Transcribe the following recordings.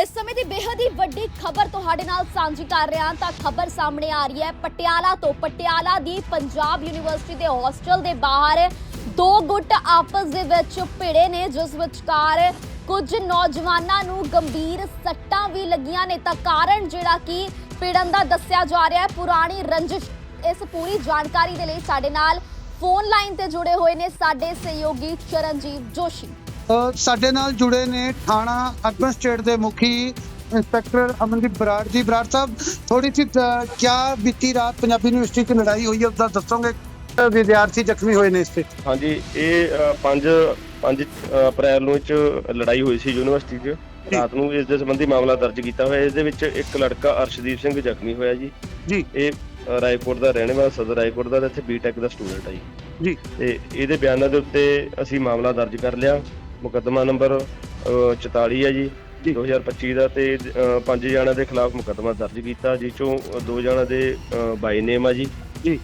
ਇਸ ਸਮੇਂ ਦੀ ਬੇਹੱਦ ਹੀ ਵੱਡੀ ਖਬਰ ਤੁਹਾਡੇ ਨਾਲ ਸਾਂਝੀ ਕਰ ਰਹੇ ਹਾਂ। ਤਾਂ ਖਬਰ ਸਾਹਮਣੇ ਆ ਰਹੀ ਹੈ। ਪਟਿਆਲਾ ਤੋਂ ਪਟਿਆਲਾ ਦੀ ਪੰਜਾਬ ਯੂਨੀਵਰਸਿਟੀ ਦੇ ਹੋਸਟਲ ਦੇ ਬਾਹਰ ਦੋ ਗੁੱਟ ਆਪਸ ਦੇ ਵਿੱਚ ਭਿੜੇ ਨੇ, ਜਿਸ ਵਿਚਕਾਰ ਕੁਝ ਨੌਜਵਾਨਾਂ ਨੂੰ ਗੰਭੀਰ ਸੱਟਾਂ ਵੀ ਲੱਗੀਆਂ ਨੇ। ਤਾਂ ਕਾਰਨ ਜਿਹੜਾ ਕਿ ਭਿੜਨ ਦਾ ਦੱਸਿਆ ਜਾ ਰਿਹਾ ਹੈ। ਪੁਰਾਣੀ ਰੰਜਿਸ਼ ਇਸ ਪੂਰੀ ਜਾਣਕਾਰੀ ਦੇ ਲਈ ਸਾਡੇ ਨਾਲ ਫੋਨ ਲਾਈਨ ਤੇ ਜੁੜੇ ਹੋਏ ਨੇ ਸਾਡੇ ਸਹਿਯੋਗੀ ਚਰਨਜੀਤ ਜੋਸ਼ੀ। ਸਾਡੇ ਨਾਲ ਜੁੜੇ ਨੇ ਥਾਣਾ ਅਰਬਨ ਸਟੇਟ ਦੇ ਮੁਖੀ ਇੰਸਪੈਕਟਰ ਅਮਨਦੀਪ ਬਰਾੜ ਜੀ। ਬਰਾੜ ਸਾਹਿਬ ਥੋੜੀ ਸੀ ਕੀ ਬੀਤੀ ਰਾਤ ਪੰਜਾਬੀ ਯੂਨੀਵਰਸਿਟੀ 'ਚ ਲੜਾਈ ਹੋਈ ਹੈ ਉਹਦਾ ਦੱਸੋਗੇ? ਵਿਦਿਆਰਥੀ ਜ਼ਖਮੀ ਹੋਏ ਨੇ ਇਸ ਤੇ। ਹਾਂਜੀ ਇਹ 5 5 ਅਪ੍ਰੈਲ ਨੂੰ 'ਚ ਲੜਾਈ ਹੋਈ ਸੀ ਯੂਨੀਵਰਸਿਟੀ 'ਚ। ਰਾਤ ਨੂੰ ਇਸ ਦੇ ਸੰਬੰਧੀ ਮਾਮਲਾ ਦਰਜ ਕੀਤਾ ਹੋਇਆ। ਇਸ ਦੇ ਵਿੱਚ ਇੱਕ ਲੜਕਾ ਅਰਸ਼ਦੀਪ ਸਿੰਘ ਜ਼ਖਮੀ ਹੋਇਆ ਜੀ। ਜੀ। ਇਹ ਰਾਏਕੋਟ ਦਾ ਰਹਿਣ ਵਾਲਾ ਸਦਰ ਰਾਏਕੋਟ ਦਾ ਇੱਥੇ ਬੀਟੈਕ ਦਾ ਸਟੂਡੈਂਟ ਹੈ ਜੀ। ਜੀ। ਤੇ ਇਹਦੇ ਬਿਆਨਾਂ ਦੇ ਉੱਤੇ ਅਸੀਂ ਮਾਮਲਾ ਦਰਜ ਕਰ ਲਿਆ। ਮੁਕੱਦਮਾ ਨੰਬਰ ਅ, 44 ਹੈ ਜੀ ਜੀ। 2025 ਦਾ ਤੇ ਅ, ਪੰਜ ਜਣਾਂ ਦੇ ਖਿਲਾਫ ਮੁਕੱਦਮਾ ਦਰਜ ਕੀਤਾ ਜਿਸ ਚੋਂ ਦੋ ਜਣਾਂ ਦੇ ਬਾਈ ਨੇਮ ਆ ਜੀ। ਜੀ।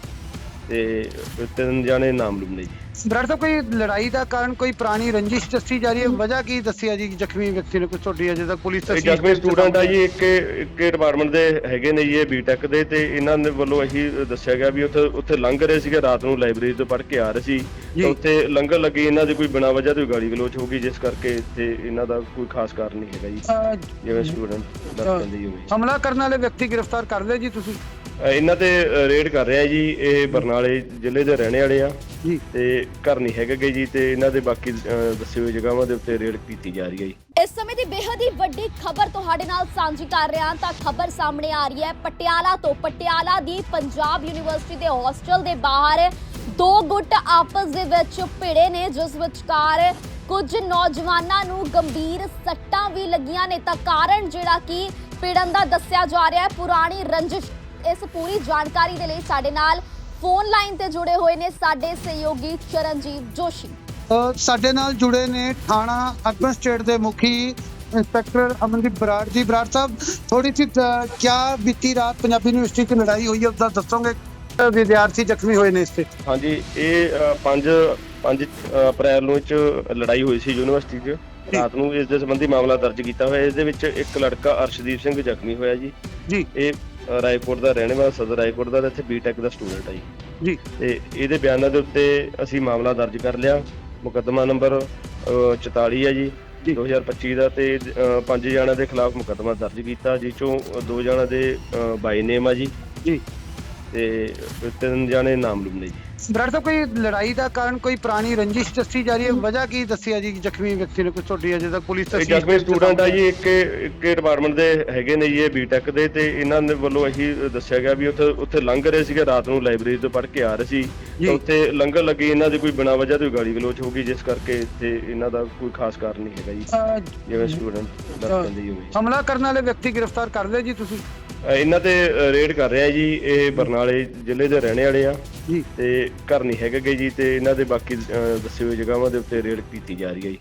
ਤੇ ਤਿੰਨ ਜਣੇ ਨਾਮਲੂਮ ਨੇ ਜੀ। ਬਰਾੜ ਸਾਹਿਬ ਕੋਈ ਲੜਾਈ ਦਾ ਕਾਰਨ ਕੋਈ ਪੁਰਾਣੀ ਰੰਜਿਸ਼ ਦੱਸੀ ਜਾ ਰਹੀ ਹੈ? ਵਜ੍ਹਾ ਕੀ ਦੱਸਿਆ ਜੀ ਜ਼ਖਮੀ ਵਿਅਕਤੀ ਨੇ ਕੋਈ ਤੁਹਾਡੀ ਅਜੇ ਤੱਕ ਪੁਲਿਸ ਤਸਦੀਕ ਜਸਮੀ ਸਟੂਡੈਂਟ ਆ ਜੀ ਇੱਕ ਇੱਕ ਡਿਪਾਰਟਮੈਂਟ ਦੇ ਹੈਗੇ ਨੇ ਜੀ ਇਹ ਬੀਟੈਕ ਦੇ ਤੇ ਇਹਨਾਂ ਦੇ ਵੱਲੋਂ ਇਹੀ ਦੱਸਿਆ ਗਿਆ ਵੀ ਉੱਥੇ ਉੱਥੇ ਲੰਘ ਰਹੇ ਸੀਗੇ ਰਾਤ ਨੂੰ ਲਾਇਬ੍ਰੇਰੀ ਤੋਂ ਪੜ੍ਹ ਕੇ ਆ ਰਹੇ ਸੀ। ਤਾਂ ਉੱਥੇ ਲੰਘਣ ਲੱਗੀ ਇਹਨਾਂ ਦੀ ਕੋਈ ਬਿਨਾਂ ਵਜ੍ਹਾ ਤੋਂ ਹੀ ਗਾਲੀ ਗਲੋਚ ਹੋ ਗਈ ਜਿਸ ਕਰਕੇ ਇੱਥੇ ਇਹਨਾਂ ਦਾ ਕੋਈ ਖਾਸ ਕਾਰਨ ਨਹੀਂ ਹੈਗਾ ਜੀ ਜਿਵੇਂ ਸਟੂਡੈਂਟ ਦੱਸ ਦਿੰਦੇ ਜੀ ਉਵੇਂ ਹਮਲਾ ਕਰਨ ਵਾਲੇ ਵਿਅਕਤੀ ਗ੍ਰਿਫਤਾਰ ਕਰ ਲਏ ਜੀ ਤੁਸੀਂ? ਇਹਨਾਂ ਤੇ ਰੇਡ ਕਰ ਰਿਹਾ ਜੀ ਇਹ ਬਰਨਾਲੇ ਜ਼ਿਲ੍ਹੇ ਦੇ ਰਹਿਣੇ ਵਾਲੇ ਆ। ਜੀ। ਤੇ ਘਰ ਨਹੀਂ ਹੈਗੇ ਗੇ ਜੀ ਤੇ ਇਹਨਾਂ ਦੇ ਬਾਕੀ ਦੱਸੇ ਹੋਏ ਜਗ੍ਹਾਵਾਂ ਦੇ ਉੱਤੇ ਰੇਡ ਕੀਤੀ ਜਾ ਰਹੀ ਹੈ ਜੀ। ਇਸ ਸਮੇਂ ਦੀ ਬੇਹੱਦ ਹੀ ਵੱਡੀ ਖਬਰ ਤੁਹਾਡੇ ਨਾਲ ਸਾਂਝੀ ਕਰ ਰਹੇ ਤਾਂ ਖਬਰ ਸਾਹਮਣੇ ਆ ਰਹੀ ਹੈ। ਪਟਿਆਲਾ ਤੋਂ ਪਟਿਆਲਾ ਦੀ ਪੰਜਾਬ ਯੂਨੀਵਰਸਿਟੀ ਦੇ ਹੋਸਟਲ ਦੇ ਬਾਹਰ ਦੋ ਗੁੱਟ ਆਪਸ ਦੇ ਵਿੱਚ ਭਿੜੇ ਨੇ ਜਿਸ ਵਿਚਕਾਰ ਕੁਝ ਨੌਜਵਾਨਾਂ ਨੂੰ ਗੰਭੀਰ ਸੱਟਾਂ ਵੀ ਲੱਗੀਆਂ ਨੇ। ਤਾਂ ਕਾਰਨ ਜਿਹੜਾ ਕਿ ਭਿੜਨ ਦਾ ਦੱਸਿਆ ਜਾ ਰਿਹਾ ਹੈ ਪੁਰਾਣੀ ਰੰਜਿਸ਼ ਇਸ ਪੂਰੀ ਜਾਣਕਾਰੀ ਦੇ ਲਈ ਸਾਡੇ ਨਾਲ ਫੋਨ ਲਾਈਨ ਤੇ ਜੁੜੇ ਹੋਏ ਨੇ ਸਾਡੇ ਸਹਿਯੋਗੀ ਚਰਨਜੀਤ ਜੋਸ਼ੀ। ਸਾਡੇ ਨਾਲ ਜੁੜੇ ਨੇ ਥਾਣਾ ਅਰਬਨ ਸਟੇਟ ਦੇ ਮੁਖੀ ਇੰਸਪੈਕਟਰ ਅਮਨਦੀਪ ਬਰਾੜ ਜੀ। ਬਰਾੜ ਸਾਹਿਬ ਥੋੜੀ ਸੀ ਕੀ ਬੀਤੀ ਰਾਤ ਪੰਜਾਬੀ ਯੂਨੀਵਰਸਿਟੀ 'ਚ ਲੜਾਈ ਹੋਈ ਹੈ ਉਹਦਾ ਦੱਸੋਗੇ? ਵਿਦਿਆਰਥੀ ਜ਼ਖਮੀ ਹੋਏ ਨੇ ਇਸ ਤੇ ਹਾਂਜੀ ਇਹ 5 5 ਅਪ੍ਰੈਲ ਨੂੰ 'ਚ ਲੜਾਈ ਹੋਈ ਸੀ ਯੂਨੀਵਰਸਿਟੀ 'ਚ। ਰਾਤ ਨੂੰ ਇਸ ਦੇ ਸੰਬੰਧੀ ਮਾਮਲਾ ਦਰਜ ਕੀਤਾ ਹੋਇਆ। ਇਸ ਦੇ ਵਿੱਚ ਇੱਕ ਲੜਕਾ ਅਰਸ਼ਦੀਪ ਸਿੰਘ ਜ਼ਖਮੀ ਹੋਇਆ ਜੀ। ਜੀ। ਇਹ ਰਾਏਕੋਟ ਦਾ ਰਹਿਣ ਵਾਲਾ ਸਦਰ ਰਾਏਕੋਟ ਦਾ ਤੇ ਇੱਥੇ ਬੀਟੈਕ ਦਾ ਸਟੂਡੈਂਟ ਹੈ ਜੀ। ਜੀ। ਤੇ ਇਹਦੇ ਬਿਆਨਾਂ ਦੇ ਉੱਤੇ ਅਸੀਂ ਮਾਮਲਾ ਦਰਜ ਕਰ ਲਿਆ। ਮੁਕੱਦਮਾ ਨੰਬਰ ਅ, 44 ਹੈ ਜੀ ਜੀ। 2025 ਦਾ ਤੇ ਪੰਜ ਜਣਾਂ ਦੇ ਖਿਲਾਫ ਮੁਕੱਦਮਾ ਦਰਜ ਕੀਤਾ ਜਿਸ ਚੋਂ ਦੋ ਜਣਾਂ ਦੇ ਬਾਈ ਨੇਮ ਆ ਜੀ। ਜੀ। ਤੇ ਤਿੰਨ ਜਣੇ ਨਾਮਲੂਮ ਨੇ ਜੀ। ਬਰਾੜ ਸਾਹਿਬ ਕੋਈ ਲੜਾਈ ਦਾ ਕਾਰਨ ਕੋਈ ਪੁਰਾਣੀ ਰੰਜਿਸ਼ ਦੱਸੀ ਜਾ ਰਹੀ ਹੈ? ਵਜ੍ਹਾ ਕੀ ਦੱਸਿਆ ਜੀ? ਜ਼ਖਮੀ ਵਿਅਕਤੀ ਨੇ ਕੋਈ ਤੁਹਾਡੀ ਅਜੇ ਤੱਕ ਪੁਲਿਸ ਤਸਦੀਕ ਜਸਮੀ ਸਟੂਡੈਂਟ ਆ ਜੀ ਇੱਕ ਇੱਕ ਡਿਪਾਰਟਮੈਂਟ ਦੇ ਹੈਗੇ ਨੇ ਜੀ ਇਹ ਬੀਟੈਕ ਦੇ ਤੇ ਇਹਨਾਂ ਦੇ ਵੱਲੋਂ ਇਹੀ ਦੱਸਿਆ ਗਿਆ ਵੀ ਉੱਥੇ ਉੱਥੇ ਲੰਘ ਰਹੇ ਸੀਗੇ ਰਾਤ ਨੂੰ ਲਾਇਬ੍ਰੇਰੀ ਤੋਂ ਪੜ੍ਹ ਕੇ ਆ ਰਹੇ ਸੀ। ਤਾਂ ਉੱਥੇ ਲੰਘਣ ਲੱਗੀ ਇਹਨਾਂ ਦੀ ਕੋਈ ਬਿਨਾਂ ਵਜ੍ਹਾ ਤੋਂ ਹੀ ਗਾਲੀ ਗਲੋਚ ਹੋ ਗਈ ਜਿਸ ਕਰਕੇ ਇੱਥੇ ਇਹਨਾਂ ਦਾ ਕੋਈ ਖਾਸ ਕਾਰਨ ਨਹੀਂ ਹੈਗਾ ਜੀ ਜਿਵੇਂ ਸਟੂਡੈਂਟ ਦੱਸ ਦਿੰਦੇ ਜੀ ਉਵੇਂ ਹਮਲਾ ਕਰਨ ਵਾਲੇ ਵਿਅਕਤੀ ਗ੍ਰਿਫਤਾਰ ਕਰ ਲਏ ਜੀ ਤੁਸੀਂ? ਇਹਨਾਂ ਤੇ ਰੇਡ ਕਰ ਰਿਹਾ ਜੀ ਇਹ ਬਰਨਾਲੇ ਜ਼ਿਲ੍ਹੇ ਦੇ ਰਹਿਣੇ ਵਾਲੇ ਆ। ਜੀ। ਤੇ ਘਰ ਨਹੀਂ ਹੈਗੇ ਗੇ ਜੀ ਤੇ ਇਹਨਾਂ ਦੇ ਬਾਕੀ ਦੱਸੇ ਹੋਏ ਜਗ੍ਹਾਵਾਂ ਦੇ ਉੱਤੇ ਰੇਡ ਕੀਤੀ ਜਾ ਰਹੀ ਹੈ ਜੀ।